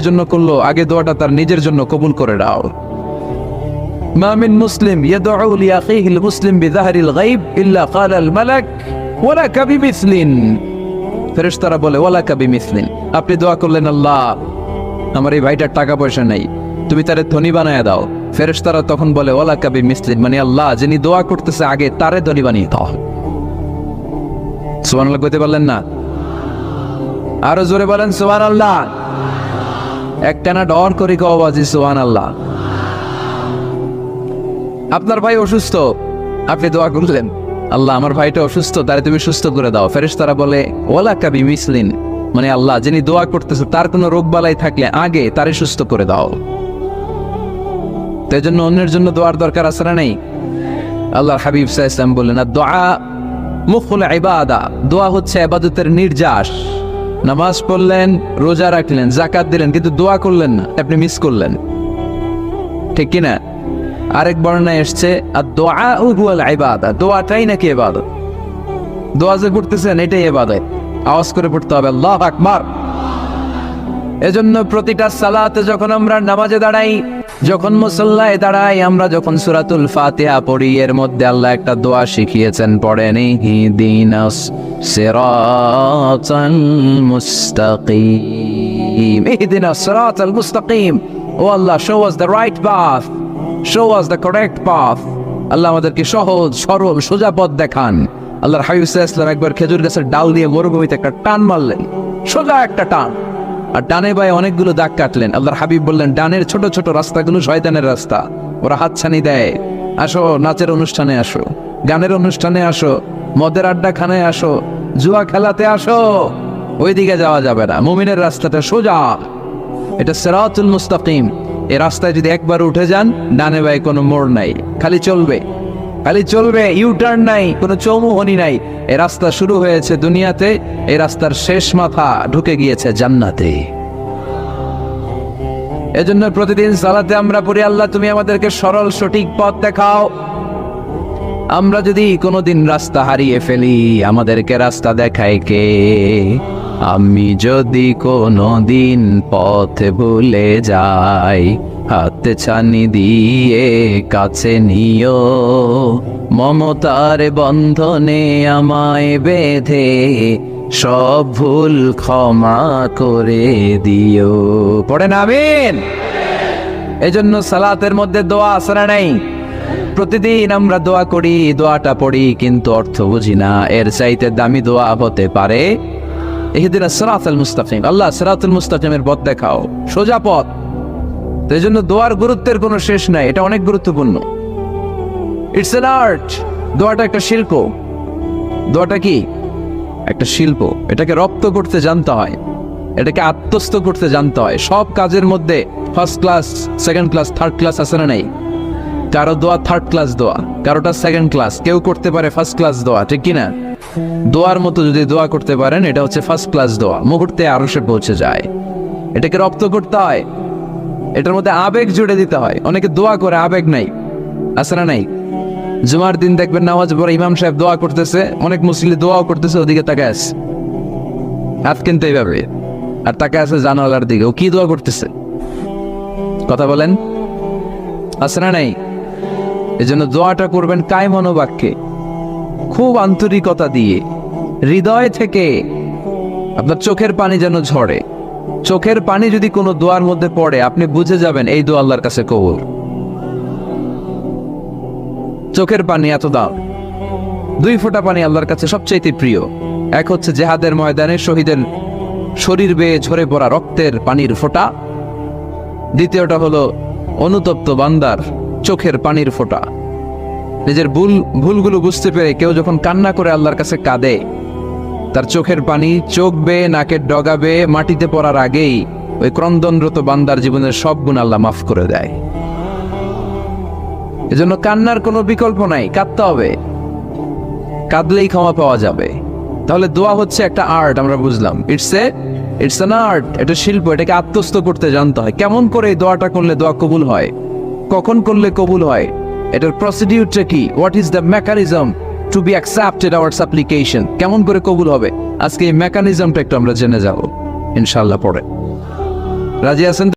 জন্য করল, আগে দোয়াটা তার নিজের জন্য কবুল করে দাও মামিন মুসলিম ইয়াদউ লিআখিহিল মুসলিম বিযাহরিল গায়ব ইল্লা ক্বালা আল মালাক ফেরেশতারা বলে আপনি দোয়া করলেন, আল্লাহ, আমার এই ভাইটার টাকা পয়সা তুমি তারে ধনী বানায় দাও। ফেরেশতারা তখন বলে, ওয়ালাকা বিমিসলিন। মানে আল্লাহ, যিনি দোয়া করতেছে আগে, তারে ধনী বানিয়ে দাও। সুবহানাল্লাহ কইতে পারলেন না? আরও জোরে বলেন, সুবহানাল্লাহ। একটানা ডর করে করি কবাজি সুবহানাল্লাহ। আপনার ভাই অসুস্থ, আপনি দোয়া করলেন। আল্লাহ, আমার ভাইটা অসুস্থ, তারে তুমি সুস্থ করে দাও। ফেরেশ তারা বলে ওলা কাবি মিসলিন মানে আল্লাহ, যিনি দোয়া করতেছে, তার কোনো রোগ বালাই থাকলে আগে তারে সুস্থ করে দাও। তাই জন্য অন্যের জন্য দোয়ার দরকার আছে না নেই? আল্লাহর হাবিব সাহা ইসলাম বললেন দোয়া মুখুল ইবাদা। দোয়া হচ্ছে আবাদতের নির্যাস। নামাজ পড়লেন, রোজা রাখলেন জাকাত দিলেন, কিন্তু দোয়া করলেন না। আপনি মিস করলেন। ঠিক কিনা? আরেক বর্ণায় এসছে আর দোয়া হুয়াল আইবাদা দোয়াটাই নাকি এবাদত দোয়া যে করতেছেন, এটাই এবাদত আওয়াজ করে পড়তে হবে, আল্লাহ আকবার এজন্য প্রতিটা সালাতে যখন আমরা নামাজে দাঁড়াই, যখন মুসল্লায় দাঁড়াই, আমরা যখন সুরাতুল ফাতিহা পড়ি, এর মধ্যে আল্লাহ একটা দোয়া শিখিয়েছেন, পড়েন, ইহদিনাস সিরাতাল মুস্তাকিম। ইহদিনাস সিরাতাল মুস্তাকিম। ও show us the right path show us the correct path আল্লাহ আমাদেরকে সহজ, সরল, সোজা পথ দেখান। আল্লাহর হাবিব ইসলাম একবার খেজুর গাছের ডাল দিয়ে মরুভূমিতে একটা টান মারলেন। সোজা একটা টান। আর ডানে বায়ে অনেকগুলো দাগ কাটলেন। আল্লাহর হাবিব বললেন, ডানের ছোট ছোট রাস্তাগুলো শয়তানের রাস্তা। ওরা হাতছানি দেয়। আসো, নাচের অনুষ্ঠানে আসো। গানের অনুষ্ঠানে আসো। মদের আড্ডা খানায় আসো। জুয়া খেলাতে আসো। ওইদিকে যাওয়া যাবে না। মুমিনের রাস্তাটা সোজা। এটা সেরাতুল মুস্তাকিম। এই রাস্তায় যদি একবার উঠে যান, ডানে বায়ে কোনো মোড় নাই। খালি চলবে। খালি চলবে ইউ টার্ন নাই, কোনো চৌমুহনি নাই। এই রাস্তা শুরু হয়েছে দুনিয়াতে এই রাস্তার শেষ মাথা ঢুকে গিয়েছে জান্নাতে। এজন্য প্রতিদিন সালাতে আমরা পড়ি, আল্লাহ, তুমি আমাদেরকে সরল, সঠিক পথ দেখাও। আমরা যদি কোনোদিন রাস্তা হারিয়ে ফেলি, আমাদেরকে রাস্তা দেখায় কে? আমি যদি কোনো দিন পথ ভুলে যাই, হাত ছানি দিয়ে কাছে নিও। মমতার বন্ধনে আমায় বেঁধে, সব ভুল ক্ষমা করে দিও। পড়ে পড়েন, আমিন। এজন্য সালাতের মধ্যে দোয়া আসরা নাই? প্রতিদিন আমরা দোয়া করি, দোয়াটা পড়ি, কিন্তু অর্থ বুঝি না। এর চাইতে দামি দোয়া হতে পারে মুস্তাকিম। আল্লাহ মুস্তাকিমের পথ দেখাও। সোজা পথ। এই জন্য দোয়ার গুরুত্বের কোনো শেষ নাই। এটা অনেক গুরুত্বপূর্ণ। ইটস এন আর্ট দোয়াটা একটা শিল্প। দোয়াটা কি? একটা শিল্প। এটাকে রপ্ত করতে জানতে হয়। এটাকে আত্মস্থ করতে জানতে হয়। সব কাজের মধ্যে first class second class third class আছে না নাই? কারও দোয়া থার্ড ক্লাস দোয়া। কারোটা সেকেন্ড ক্লাস কেউ করতে পারে ফার্স্ট ক্লাস দোয়া। ঠিক কিনা? দোয়ার মতো যদি দোয়া করতে পারেন, এটা হচ্ছে ফার্স্ট ক্লাস দোয়া। মুহূর্তে আরও সে পৌঁছে যায়। এটাকে রপ্ত করতে হয়। এটার মধ্যে আবেগ জুড়ে দিতে হয়। অনেকে দোয়া করে, আবেগ নাই আছে নাই। জুমার দিন দেখবেন নামাজ পরে ইমাম সাহেব দোয়া করতেছে, অনেক মুসলিম দোয়াও করতেছে, ওদিকে তাকে আছে। হাত কিনতে এইভাবে আর তাকে আছে জানালার দিকে। ও কি দোয়া করতেছে? কথা বলেন। আছে নাই। এই জন্য দোয়াটা করবেন কায় মনোবাক্যে খুব আন্তরিকতা দিয়ে। হৃদয় থেকে আপনার চোখের পানি যেন ঝরে। চোখের পানি যদি কোনো দোয়ার মধ্যে পড়ে, আপনি বুঝে যাবেন এই দোয়া আল্লাহর কাছে কবুল। চোখের পানি এত দাম। দুই ফোঁটা পানি আল্লাহর কাছে সবচাইতে প্রিয়। এক হচ্ছে জেহাদের ময়দানে শহীদের শরীর বেয়ে ঝরে পড়া রক্তের পানির ফোঁটা। দ্বিতীয়টা হলো অনুতপ্ত বান্দার চোখের পানির ফোঁটা। নিজের ভুল, ভুলগুলো বুঝতে পেরে কেউ যখন কান্না করে আল্লাহর কাছে কাঁদে, তার চোখের পানি চোখ বেয়ে, নাকের ডগা বেয়ে, মাটিতে পড়ার আগেই ওই ক্রন্দনরত বান্দার জীবনের সব গুণ আল্লাহ মাফ করে দেয়। এজন্য কান্নার কোনো বিকল্প নাই, কাঁদতে হবে। কাঁদলেই ক্ষমা পাওয়া যাবে। তাহলে দোয়া হচ্ছে একটা আর্ট, আমরা বুঝলাম। It's a it's an art এটা শিল্প, এটাকে আত্মস্থ করতে জানতে হয়। কেমন করে এই দোয়াটা করলে দোয়া কবুল হয়? কখন করলে কবুল হয়? এটার প্রসিডিউরটা কি? What is the mechanism to be accepted our supplication কেমন করে কবুল হবে? আজকে এই মেকানিজমটা একটু আমরা জেনে যাব ইনশাল্লাহ পরে। রাজি আছেন?